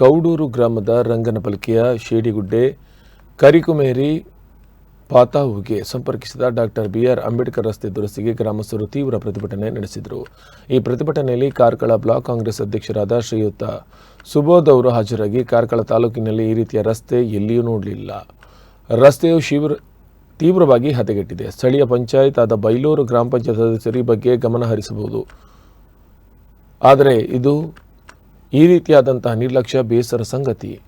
ಕೌಡೂರು ಗ್ರಾಮದ ರಂಗನಪಲ್ಕಿಯ ಶೇಡಿಗುಡ್ಡೆ, ಕರಿಕುಮೇರಿ ಪಾತಾಹುಗೆ ಸಂಪರ್ಕಿಸಿದ doctor B R Ambedkar ರಸ್ತೆ ದುರಸ್ತಿಗೆ ಗ್ರಾಮಸ್ಥರು ತೀವ್ರ ಪ್ರತಿಭಟನೆ ನಡೆಸಿದರು. ಈ ಪ್ರತಿಭಟನೆಯಲ್ಲಿ ಕಾರ್ಕಳ ಬ್ಲಾಕ್ ಕಾಂಗ್ರೆಸ್ ಅಧ್ಯಕ್ಷರಾದ ಶ್ರೀಯುತ ಸುಬೋಧ್ ಅವರು ಹಾಜರಾಗಿ ಕಾರ್ಕಳ ತಾಲೂಕಿನಲ್ಲಿ ಈ ರೀತಿಯ ರಸ್ತೆ ಎಲ್ಲಿಯೂ ನೋಡಲಿಲ್ಲ. ರಸ್ತೆಯು ಶೀವ್ರ, ತೀವ್ರವಾಗಿ ಹದಗೆಟ್ಟಿದೆ. ಸ್ಥಳೀಯ ಪಂಚಾಯತ್ ಆದ ಬೈಲೂರು ಗ್ರಾಮ ಪಂಚಾಯತ್ ಸದಸ್ಯರು ಬಗ್ಗೆ ಗಮನ ಹರಿಸಬಹುದು. ಆದರೆ ಇದು ಈ ರೀತಿಯಾದಂತಹ ನಿರ್ಲಕ್ಷ್ಯ, ಬೇಸರ ಸಂಗತಿ.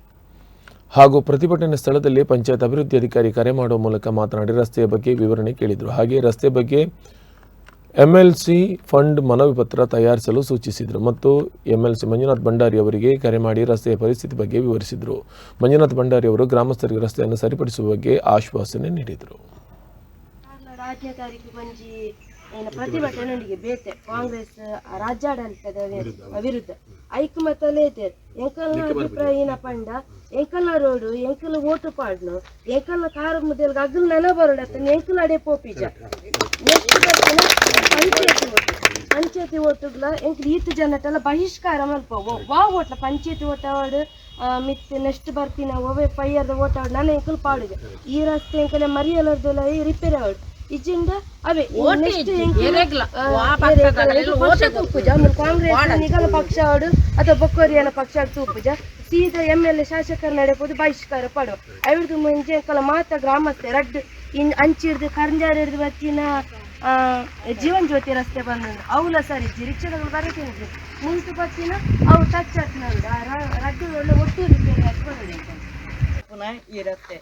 ಹಾಗೂ ಪ್ರತಿಭಟನೆ ಸ್ಥಳದಲ್ಲಿ ಪಂಚಾಯತ್ ಅಭಿವೃದ್ಧಿ ಅಧಿಕಾರಿ ಕರೆ ಮಾಡುವ ಮೂಲಕ ಮಾತನಾಡಿ ರಸ್ತೆಯ ಬಗ್ಗೆ ವಿವರಣೆ ಕೇಳಿದರು. ಹಾಗೆ ರಸ್ತೆ ಬಗ್ಗೆ ಎಂಎಲ್ಸಿ ಫಂಡ್ ಮನವಿ ಪತ್ರ ತಯಾರಿಸಲು ಸೂಚಿಸಿದರು ಮತ್ತು ಎಂಎಲ್ಸಿ ಮಂಜುನಾಥ್ ಭಂಡಾರಿ ಅವರಿಗೆ ಕರೆ ಮಾಡಿ ರಸ್ತೆಯ ಪರಿಸ್ಥಿತಿ ಬಗ್ಗೆ ವಿವರಿಸಿದರು. ಮಂಜುನಾಥ್ ಭಂಡಾರಿ ಅವರು ಗ್ರಾಮಸ್ಥರಿಗೆ ರಸ್ತೆಯನ್ನು ಸರಿಪಡಿಸುವ ಬಗ್ಗೆ ಆಶ್ವಾಸನೆ ನೀಡಿದರು. ಏನು ಪ್ರತಿಭಟನೆ ಉಂಡಿಗೆ ಬೇತೆ ಕಾಂಗ್ರೆಸ್ ರಾಜ್ಯಾಡಳಿತದ ವಿರು- ವಿರುದ್ಧ. ಐಕ್ ಇದೆ. ಎಂಕಲ್ನ ಅಭಿಪ್ರಾಯ ಏನ ಪಂಡ ಎಂಕಲ್ನ ರೋಡ್ ಎಂಕಲ್ ಓಟು ಪಾಡ್ನು ಎಂಕಲ್ನ ಕಾರ್ ಮುದ್ದೆಲ್ ಅಗಲ್ ನೆಲ ಬರೋಡತ್ತ ಎಂಕಲ್ ಅಡೆ ಪೋಪಿಜ ನೆಕ್ಸ್ಟ್ ಬರ್ತಾನೆ. ಪಂಚಾಯತಿ ಓಟು. ಪಂಚಾಯತಿ ಓಟುಗ್ಲ ಎಂಕ್ ಈತ ಜನಟೆಲ್ಲ ಬಹಿಷ್ಕಾರ ಮಲ್ಪ. ವಾ ಓಟ್ಲ ಪಂಚಾಯತಿ ಓಟ ಆವಡ್ ಮಿತ್ ನೆಕ್ಸ್ಟ್ ಬರ್ತೀನಿ. ಒವೆ ಫೈಯರ್ದ ಓಟ ಆವಡ್ ನಾನು ಎಂಕಲ್ ಪಾಡುಗೆ. ಈ ರಸ್ತೆ ಎಂಕಲೆ ಮರಿಯಲರ್ದೆಲ್ಲ ರಿಪೇರಿ ಆವಡ್ ಇಜ್ಜಿಂದ? ಅವೇ ನೆಕ್ಸ್ಟ್ ತೂಪುಜ. ಕಾಂಗ್ರೆಸ್ ನಿಗಲ ಪಕ್ಷ ಆಡು ಅಥವಾ ಬೊಕ್ಕೋರಿಯನ ಪಕ್ಷ ಆಡು ತೂಪುಜ. ಸೀದಾ ಎಂ ಎಲ್ ಎ ಶಾಸಕರ ನಡೆಬೋದು ಬಹಿಷ್ಕಾರ ಪಡು. ಐವತ್ತು ಮುಂಚೆ ಕಲ ಮಾತ ಗ್ರಾಮಸ್ಥೆ ರಡ್ ಇನ್ ಅಂಚಿರ್ದು ಕರ್ಂಜಾರ ಹಿಡ್ದು ಬತ್ತಿನ ಜೀವನ್ ಜ್ಯೋತಿ ರಸ್ತೆ ಬಂದು. ಅವಲ ಸರಿ ರಿಕ್ಷಾಗಳು ಬರಕ್ಕೆ ಮುಂಚೆ ಬತ್ತಿನ ಅವು ಟಚ್ ಹತ್ನಂದ ರಡ್ಡು ಒಳ್ಳೆ ಒಟ್ಟು ರಿಪೇರಿ ಹಾಕ್ಕೊಂಡು ಪುನಃ ಈ ರಸ್ತೆ.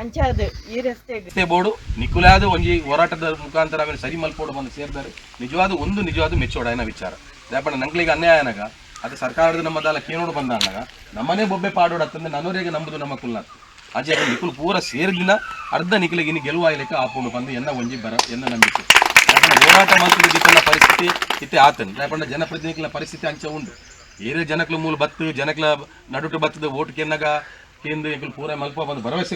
ಅಂಚಾದು, ಈ ಒಂಜಿ ಹೋರಾಟದ ಮುಖಾಂತರ ಆಮೇಲೆ ಸರಿ ಮಲ್ಪೋಡು ಬಂದು ಸೇರಿದ್ದಾರೆ ನಿಜವಾದ, ಒಂದು ನಿಜವಾದ ಮೆಚ್ಚೋಡಾಯನ ವಿಚಾರ. ದಯಪಡ ನಂಗ್ಲಿಗೆ ಅನ್ಯಾಯ ಅನಗ ಅದು ಸರ್ಕಾರದ ನಮ್ಮದಲ್ಲ ದಾಲ ಕೇನೋಡು ಬಂದ ಅನ್ನಗ ನಮ್ಮನೆ ಬೊಬ್ಬೆ ಪಾಡೋಡು ಅತ್ತಂದ್ರೆ ನನ್ನವರಿಗೆ ನಂಬುದು ನಮ್ಮ ಕುಲ್ನಾಥ್ ಅದು ನಿಖುಲ್ ಪೂರ ಸೇರಿದಿನ ಅರ್ಧ ನಿಖಿಲಿಗೆ ಇನ್ನು ಗೆಲುವಾಯ್ಲಿಕ್ಕೆ ಆಪುಂಡು ಬಂದು ಎನ್ನ ಒಂಜಿ ಬರ, ಎನ್ನ ನಂಬಿಕೆ. ಯಾಕಂದ್ರೆ ಹೋರಾಟ ಮಂತ್ರಿ ದಿಕ್ಕನ ಪರಿಸ್ಥಿತಿ ಇತ್ತೆ ಆತನ್ ಯಾಕಂದ್ರೆ ಜನಪ್ರತಿನಿಧಿಗಳ ಪರಿಸ್ಥಿತಿ ಅಂಚ ಉಂಡು ಏರೇ ಜನಕ್ಲ ಮೂಲ ಬತ್ತು ಜನಕ್ಲ ನಡುಟು ಬತ್ತದ ಓಟ್ ಕೆನ್ನಾಗ ಕೇಂದ್ರ ಪೂರ ಮಲ್ಪ ಬಂದು ಭರವಸೆ